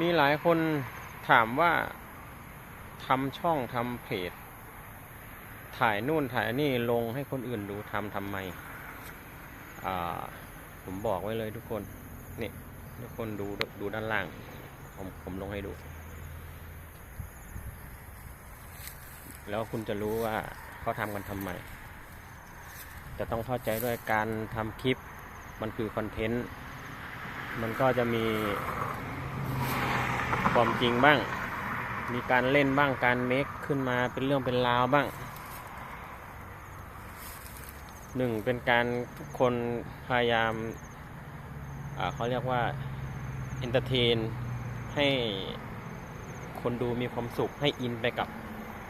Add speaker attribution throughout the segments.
Speaker 1: มีหลายคนถามว่าทำช่องทำเพจ ถ่ายนู่นถ่ายนี่ลงให้คนอื่นดูทำทำไม ผมบอกไว้เลยทุกคน นี่ ทุกคนดูดูด้านล่าง ผมผมลงให้ดู แล้วคุณจะรู้ว่าเขาทำกันทำไม จะต้องเข้าใจด้วยการทำคลิป มันคือคอนเทนต์ มันก็จะมี ความจริงบ้าง มีการเล่นบ้างการเมคขึ้นมาเป็นเรื่องเป็นราวบ้างหนึ่งเป็นการทุกคนพยายามเขาเรียกว่าเอนเตอร์เทนให้คนดูมีความสุขให้อินไปกับ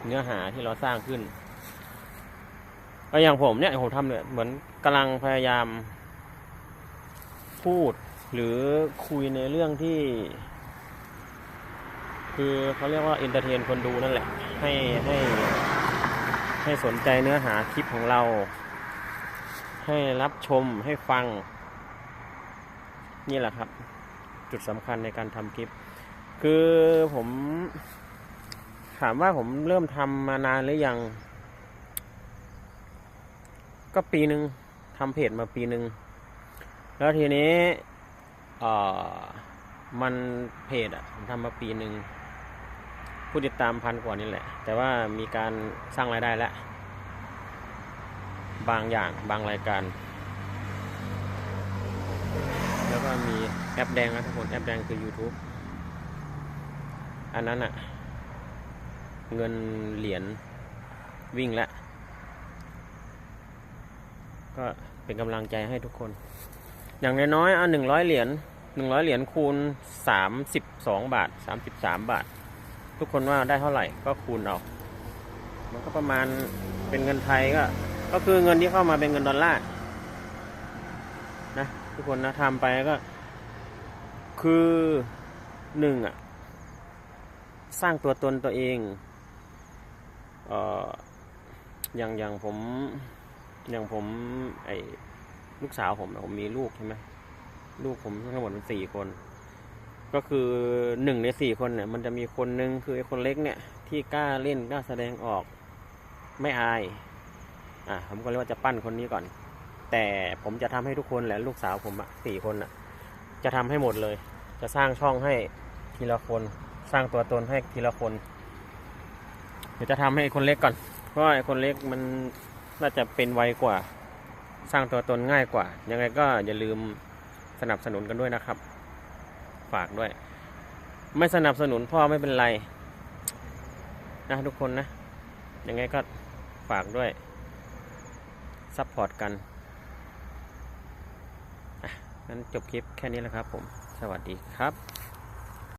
Speaker 1: เนื้อหาที่เราสร้างขึ้นก็อย่างผมเนี่ยผมทำเนี่ยเหมือนกำลังพยายามพูดหรือคุยในเรื่องที่ คือเขาเรียกว่าเอนเตอร์เทนคนดูนั่นแหละ ให้ให้ให้สนใจเนื้อหาคลิปของเรา ให้รับชมให้ฟัง นี่แหละครับ จุดสำคัญในการทำคลิป คือผม ถามว่าผมเริ่มทำมานานหรือยัง ก็ปีหนึ่งทำเพจมาปีหนึ่ง แล้วทีนี้ เอ่อมันเพจอะผมทำมาปีหนึ่ง ผู้ติดตามพันกว่านี่แหละ แต่ว่ามีการสร้างรายได้แล้ว บางอย่างบางรายการ แล้วก็มีแอปแดงนะทุกคนแอปแดงคือ YouTube อันนั้นอะเงินเหรียญวิ่งแล้วก็เป็นกำลังใจให้ทุกคน อย่างน้อยๆเอาหนึ่งร้อยเหรียญหนึ่งร้อยเหรียญคูณสามสิบสองบาทสามสิบสามบาท ทุกคนว่าได้เท่าไหร่ก็คูณเอา มันก็ประมาณเป็นเงินไทยก็ ก็คือเงินที่เข้ามาเป็นเงินดอลลาร์นะทุกคนนะทำไปก็ คือหนึ่งอะ สร้างตัวตนตัวเองเอ่ออย่างอย่างผมอย่างผม ไอ้ลูกสาวผมผมมีลูกใช่ไหมลูกผมทั้งหมดเป็นสี่คน ก็คือหนึ่งในสี่คนเนี่ยมันจะมีคนหนึ่งคือไอ้คนเล็กเนี่ย ที่กล้าเล่นกล้าแสดงออกไม่อาย อะผมก็เลยว่าจะปั้นคนนี้ก่อน แต่ผมจะทำให้ทุกคนแหละลูกสาวผมอะสี่คนอะจะทำให้หมดเลย จะสร้างช่องให้ทีละคน สร้างตัวตนให้ทีละคน เดี๋ยวจะทำให้ไอ้คนเล็กก่อน เพราะไอ้คนเล็กมันน่าจะเป็นไวกว่า สร้างตัวตนง่ายกว่า ยังไงก็อย่าลืมสนับสนุนกันด้วยนะครับ ฝากด้วย ไม่สนับสนุนพ่อไม่เป็นไร นะทุกคนนะ ยังไงก็ฝากด้วย ซัพพอร์ตกันอะงั้นจบคลิปแค่นี้แหละครับผม สวัสดีครับ